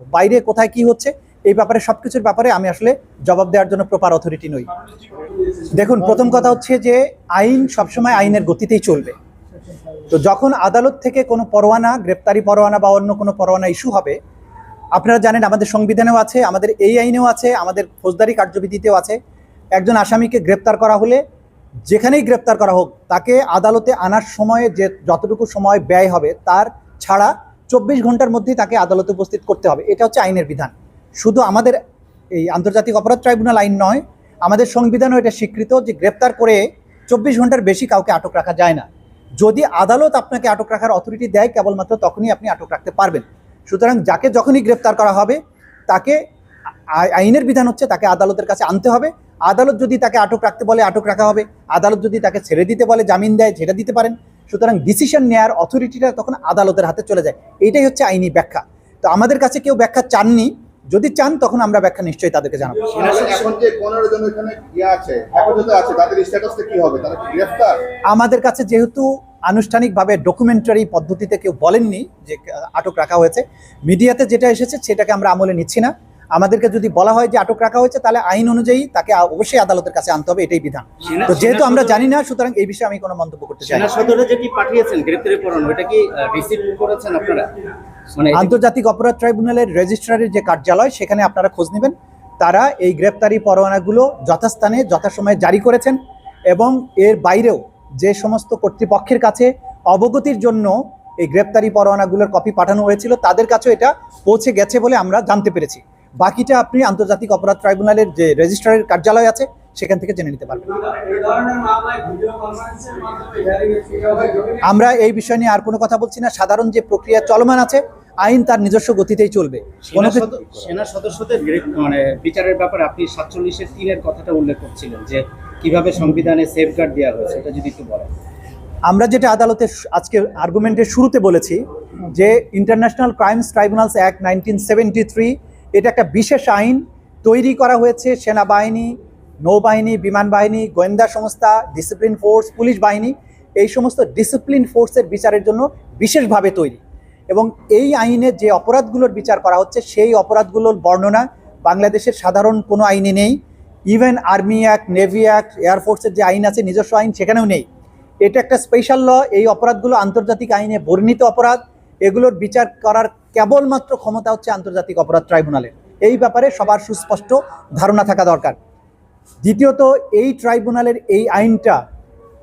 বাইরে কোথায় কি হচ্ছে, এই ব্যাপারে, সবকিছুর ব্যাপারে আমি আসলে জবাব দেওয়ার জন্য প্রপার অথরিটি নই। দেখুন, প্রথম কথা হচ্ছে যে, আইন সবসময় আইনের গতিতেই চলবে। তো যখন আদালত থেকে কোনো পরোয়ানা, গ্রেপ্তারি পরোয়ানা বা অন্য কোনো পরোয়ানা ইস্যু হবে, আপনারা জানেন আমাদের সংবিধানেও আছে, আমাদের এই আইনেও আছে, আমাদের ফৌজদারি কার্যবিধিতেও আছে। একজন আসামিকে গ্রেপ্তার করা হলে, যেখানেই গ্রেপ্তার করা হোক, তাকে আদালতে আনার সময়ে যে, যতটুকু সময় ব্যয় হবে, তার ছাড়া চব্বিশ ঘণ্টার মধ্যেই তাকে আদালতে উপস্থিত করতে হবে। এটা হচ্ছে আইনের বিধান। শুধু আমাদের এই আন্তর্জাতিক অপরাধ ট্রাইব্যুনাল আইন নয়, আমাদের সংবিধানও এটা স্বীকৃত যে গ্রেপ্তার করে চব্বিশ ঘণ্টার বেশি কাউকে আটক রাখা যায় না। যদি আদালত আপনাকে আটক রাখার অথরিটি দেয়, কেবলমাত্র তখনই আপনি আটক রাখতে পারবেন। সুতরাং যাকে যখনই গ্রেপ্তার করা হবে, তাকে আইনের বিধান হচ্ছে তাকে আদালতের কাছে আনতে হবে। আদালত যদি তাকে আটক রাখতে বলে আটক রাখা হবে, আদালত যদি তাকে ছেড়ে দিতে বলে, জামিন দেয় সেটা দিতে পারেন। সুতরাং ডিসিশন নেয়ার অথরিটিটা তখন আদালতের হাতে চলে যায়। এইটাই হচ্ছে আইনি ব্যাখ্যা। তো আমাদের কাছে কেউ ব্যাখ্যা চাননি। যদি চান তখন আমরা ব্যাখ্যা নিশ্চয়ই তাদেরকে জানাব। ইয়ে আমাদের কাছে যেহেতু আনুষ্ঠানিকভাবে ডকুমেন্টারি পদ্ধতিতে কেউ বলেননি যে আটক রাখা হয়েছে মিডিয়াতে যেটা এসেছে সেটাকে আমরা আমলে নিচ্ছি না। আমাদেরকে যদি বলা হয় যে আটক রাখা হয়েছে তাহলে আইন অনুযায়ী তাকে অবশ্যই আদালতের কাছে আনতে হবে এটাই বিধান। তো যেহেতু আমরা জানি না সুতরাং এই বিষয়ে আমি কোনো মন্তব্য করতে চাই না। সদরে যেটি পাঠিয়েছেন গ্রেপ্তারি পরোয়ানা ওটা কি রিসিভ করেছেন আপনারা? মানে আন্তর্জাতিক অপরাধ ট্রাইব্যুনালের রেজিস্ট্রারের যে কার্যালয় সেখানে আপনারা খোঁজ নেবেন। তারা এই গ্রেপ্তারি পরোয়ানাগুলো যথাস্থানে যথাসময়ে জারি করেছেন এবং এর বাইরেও যে সমস্ত কর্তৃপক্ষের কাছে অবগতির জন্য এই গ্রেপ্তারি পরোয়ানাগুলোর কপি পাঠানো হয়েছিল তাদের কাছেও এটা পৌঁছে গেছে বলে আমরা জানতে পেরেছি। বাকিটা আপনি আন্তর্জাতিক অপরাধ ট্রাইব্যুনালের যে রেজিস্ট্রারের কার্যালয় আছে সেখান থেকে জেনে নিতে পারবেন। আমরা এই বিষয় নিয়ে আর কোনো কথা বলছি না। সাধারণ যে প্রক্রিয়া চলমান আছে আইন তার নিজস্ব গতিতেই চলবে। সেনা সদস্যদের মানে বিচারের ব্যাপারে আপনি সাতচল্লিশের তিনের কথাটা উল্লেখ করছিলেন যে কীভাবে সংবিধানে সেফগার্ড দেওয়া হয়েছে এটা যদি একটু বলেন। আমরা যেটা আদালতে আজকে আর্গুমেন্টের শুরুতে বলেছি যে international crimes tribunals act nineteen seventy three এটা একটা বিশেষ আইন তৈরি করা হয়েছে, সেনাবাহিনী, নৌবাহিনী, বিমান বাহিনী, গোয়েন্দা সংস্থা ডিসিপ্লিন ফোর্স পুলিশ বাহিনী, এই সমস্ত ডিসিপ্লিন ফোর্সের বিচারের জন্য বিশেষভাবে তৈরি। এবং এই আইনে যে অপরাধগুলোর বিচার করা হচ্ছে, সেই অপরাধগুলোর বর্ণনা বাংলাদেশের সাধারণ কোনো আইনে নেই। Even army act navy act এয়ারফোর্সের যে আইন আছে, নিজস্ব আইন সেখানেও নেই। এটা একটা স্পেশাল ল এই অপরাধগুলো আন্তর্জাতিক আইনে বর্ণিত অপরাধ। এগুলোর বিচার করার কেবলমাত্র ক্ষমতা হচ্ছে আন্তর্জাতিক অপরাধ ট্রাইব্যুনালের। এই ব্যাপারে সবার সুস্পষ্ট ধারণা থাকা দরকার। দ্বিতীয়ত, এই ট্রাইব্যুনালের এই আইনটা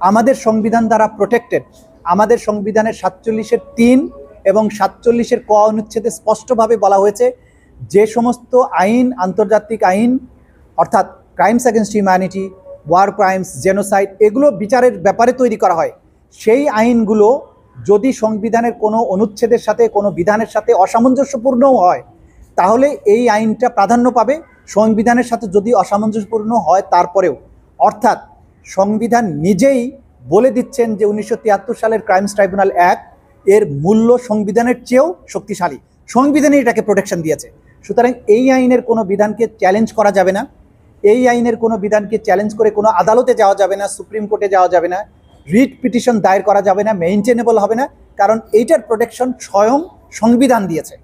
আমাদের সংবিধান দ্বারা প্রোটেক্টেড আমাদের সংবিধানের সাতচল্লিশের তিন এবং সাতচল্লিশের ক অনুচ্ছেদে স্পষ্টভাবে বলা হয়েছে, যে সমস্ত আইন, আন্তর্জাতিক আইন, অর্থাৎ crimes against humanity war crimes genocide এগুলো বিচারের ব্যাপারে তৈরি করা হয়। সেই আইনগুলো যদি সংবিধানের কোনো অনুচ্ছেদের সাথে, কোনো বিধানের সাথে অসামঞ্জস্যপূর্ণও হয়, তাহলে এই আইনটা প্রাধান্য পাবে। সংবিধানের সাথে যদি অসামঞ্জস্যপূর্ণ হয়, তারপরেও। অর্থাৎ সংবিধান নিজেই বলে দিচ্ছেন যে উনিশশো তিয়াত্তর সালের ক্রাইমস ট্রাইব্যুনাল অ্যাক্ট এর মূল্য সংবিধানের চেয়েও শক্তিশালী। সংবিধানই এটাকে প্রোটেকশন দিয়েছে। সুতরাং এই আইনের কোনো বিধানকে চ্যালেঞ্জ করা যাবে না। এই আইনের কোনো বিধানকে চ্যালেঞ্জ করে কোনো আদালতে যাওয়া যাবে না, সুপ্রিম কোর্টে যাওয়া যাবে না। রিট পিটিশন দায়ের করা যাবে না মেইনটেনেবল হবে না কারণ এইটার প্রোটেকশন স্বয়ং সংবিধান দিয়েছে।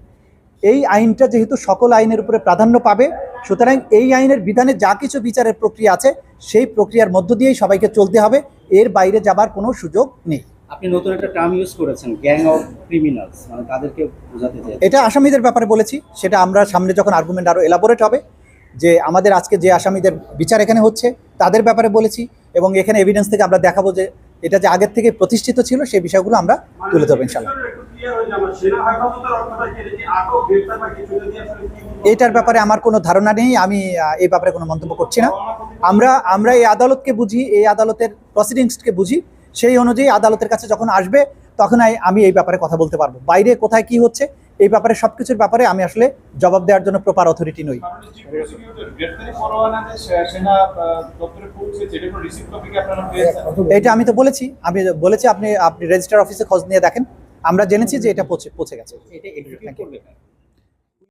এই আইনটা যেহেতু সকল আইনের উপরে প্রাধান্য পাবে সুতরাং এই আইনের বিধানে যা কিছু বিচারের প্রক্রিয়া আছে সেই প্রক্রিয়ার মধ্য দিয়েই সবাইকে চলতে হবে এর বাইরে যাবার কোনো সুযোগ নেই। আপনি নতুন একটা টার্ম ইউজ করেছেন গ্যাং অফ ক্রিমিনালস মানে তাদেরকে বোঝাতে চাই। এটা আসামিদের ব্যাপারে বলেছি সেটা আমরা সামনে যখন আর্গুমেন্ট আরও এলাবোরেট হবে যে আমাদের আজকে যে আসামিদের বিচার এখানে হচ্ছে তাদের ব্যাপারে বলেছি এবং এখানে এভিডেন্স থেকে আমরা দেখাবো যে এটা যে আগের থেকে প্রতিষ্ঠিত ছিল, সেই বিষয়গুলো আমরা তুলে ধরবো ইনশাল্লাহ? এটার ব্যাপারে আমার কোনো ধারণা নেই, আমি এই ব্যাপারে কোনো মন্তব্য করছি না আমরা আমরা এই আদালতকে বুঝি, এই আদালতের প্রসিডিংসকে বুঝি, সেই অনুযায়ী আদালতের কাছে যখন আসবে, তখন আমি এই ব্যাপারে কথা বলতে পারব বাইরে কোথায় কি হচ্ছে এই ব্যাপারে, সবকিছুর ব্যাপারে আমি আসলে জবাব দেওয়ার জন্য প্রপার অথরিটি নই। এটা আমি তো বলেছি, আমি বলেছি আপনি আপনি রেজিস্টার অফিসে খোঁজ নিয়ে দেখেন। আমরা জেনেছি যে এটা পৌঁছে গেছে।